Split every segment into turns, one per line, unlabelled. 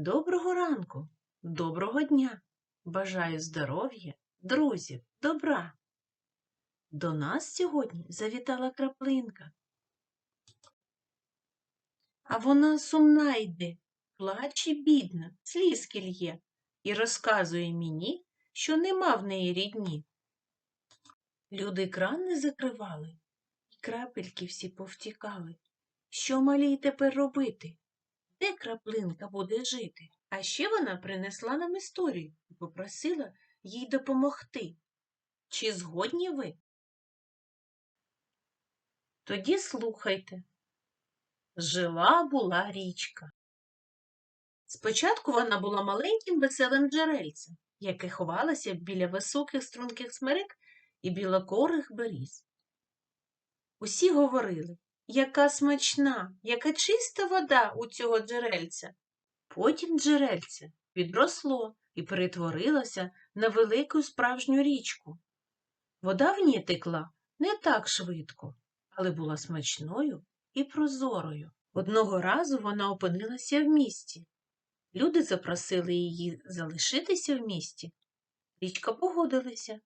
Доброго ранку, доброго дня. Бажаю здоров'я, друзів, добра. До нас сьогодні завітала краплинка. А вона сумна йде, плаче бідна, слізки лє, і розказує мені, що нема в неї рідні. Люди кран не закривали, і крапельки всі повтікали. Що малій тепер робити? Де краплинка буде жити? А ще вона принесла нам історію і попросила їй допомогти. Чи згодні ви? Тоді слухайте. Жила була річка. Спочатку вона була маленьким веселим джерельцем, яке ховалося біля високих струнких смерек і білокорих беріз. Усі говорили, яка смачна, яка чиста вода у цього джерельця. Потім джерельце підросло і перетворилося на велику справжню річку. Вода в ній текла не так швидко, але була смачною і прозорою. Одного разу вона опинилася в місті. Люди запросили її залишитися в місті. Річка погодилася,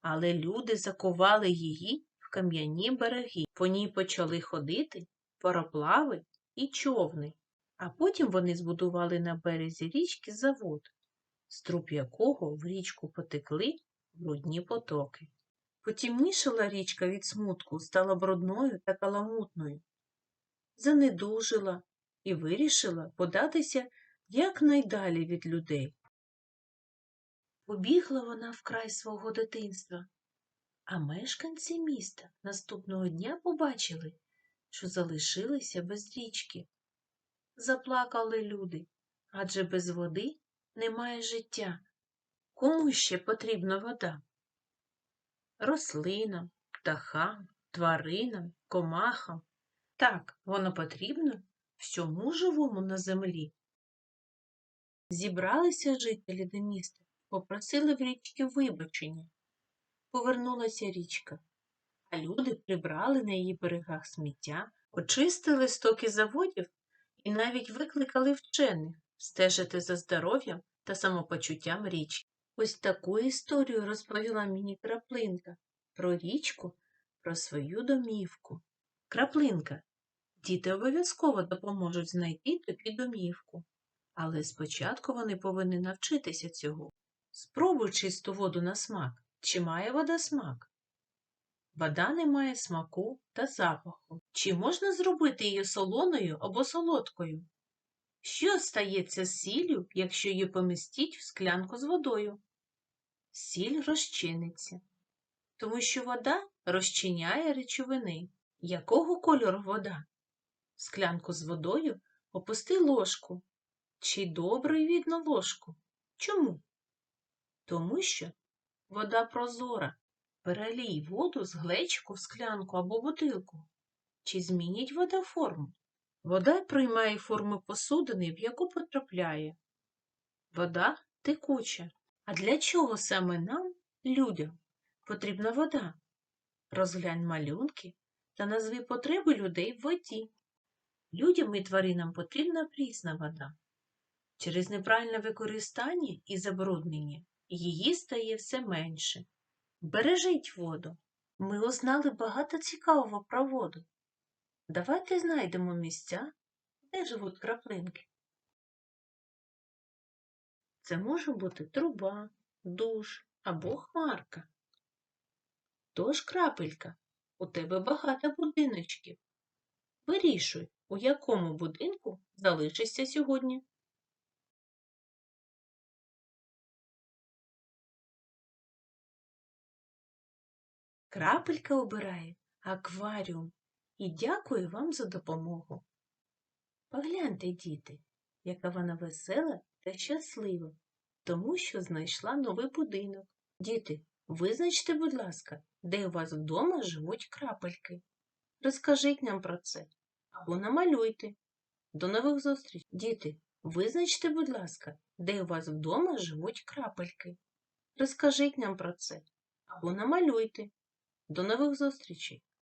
але люди закували її кам'яні береги. По ній почали ходити пароплави і човни, а потім вони збудували на березі річки завод, з труб якого в річку потекли брудні потоки. Потімнішала річка від смутку, стала брудною та каламутною, занедужила і вирішила податися якнайдалі від людей. Побігла вона в край свого дитинства, а мешканці міста наступного дня побачили, що залишилися без річки. Заплакали люди, адже без води немає життя. Кому ще потрібна вода? Рослинам, птахам, тваринам, комахам. Так, воно потрібно всьому живому на землі. Зібралися жителі до міста, попросили в річки вибачення. Повернулася річка, а люди прибрали на її берегах сміття, очистили стоки заводів і навіть викликали вчених стежити за здоров'ям та самопочуттям річки. Ось таку історію розповіла мені краплинка про річку, про свою домівку. Краплинка, діти обов'язково допоможуть знайти тобі домівку. Але спочатку вони повинні навчитися цього. Спробуй чисту воду на смак. Чи має вода смак? Вода не має смаку та запаху. Чи можна зробити її солоною або солодкою? Що стається з сіллю, якщо її помістіть в склянку з водою? Сіль розчиниться, тому що вода розчиняє речовини. Якого кольору вода? В склянку з водою опусти ложку. Чи добре видно ложку? Чому? Тому що вода прозора. Перелій воду з глечку в склянку або бутилку. Чи змінить вода форму? Вода приймає форму посудини, в яку потрапляє. Вода текуча. А для чого саме нам, людям, потрібна вода? Розглянь малюнки та назви потреби людей в воді. Людям і тваринам потрібна прісна вода. Через неправильне використання і забруднення її стає все менше. Бережіть воду. Ми узнали багато цікавого про воду. Давайте знайдемо місця, де живуть краплинки. Це може бути труба, душ або хмарка. Тож, крапелька, у тебе багато будиночків. Вирішуй, у якому будинку залишишся сьогодні. Крапелька обирає акваріум і дякую вам за допомогу. Погляньте, діти, яка вона весела та щаслива, тому що знайшла новий будинок. Діти, визначте, будь ласка, де у вас вдома живуть крапельки. Розкажіть нам про це або намалюйте. До нових зустрічей. Діти, визначте, будь ласка, де у вас вдома живуть крапельки. Розкажіть нам про це або намалюйте. До нових зустрічей!